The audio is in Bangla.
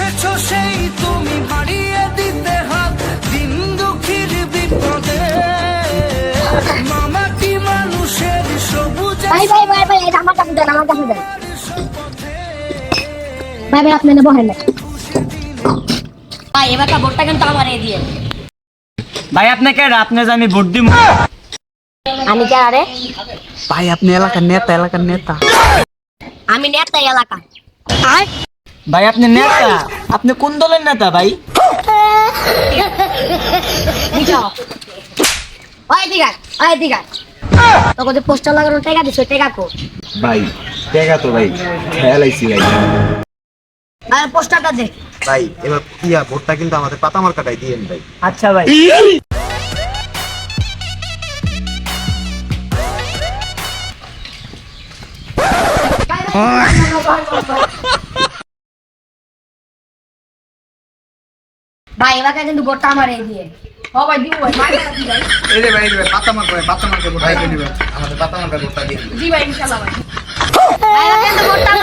এসেছ সেই তুমি বাড়িয়ে দিতে হাত দিন দুঃখীর বিপদে। মামাটি মানুষের সবুজ ভাই ভাই ভাই ভাই এটা আমার কাছে দেন আমার কাছে দেন। ভাই ভাই আপনি না বহেন না ভাই এবারটা ভোটটা কিন্তু আমার এই দিয়ে। ভাই আপনাকে আপনি যে আমি ভোট দিব। আমি কে আরে? ভাই আপনি এলাকার নেতা এলাকার নেতা। আমি নেতা এলাকা। আর ভাই আপনি নেতা। আপনি কোন দলের নেতা ভাই? বুঝাও ওই দিগা ওই দিগা তোকে যে পোস্টার লাগানো টাকা দিছো টাকা কো? ভাই দেখা তো ভাই খেয়াল ভাই। আর পোস্টারটা দে। ভাই এবার ইয়া ভোটটা কিন্তু আমাদের পাতা মার্কাটাই দিয়েন ভাই। আচ্ছা ভাই। ভাই এবারে কিন্তু গোটা আমার এই দিয়ে। ও ভাই দিব ভাই ভাই ভাই? এই রে ভাই এই রে ভাই, পাতা মার ভাই পাতা মার ভোট দিয়ে দিবেন আমাদের পাতা মার গোটা দিয়ে জি ভাই ইনশাআল্লাহ দেন ভাই কিন্তু দেন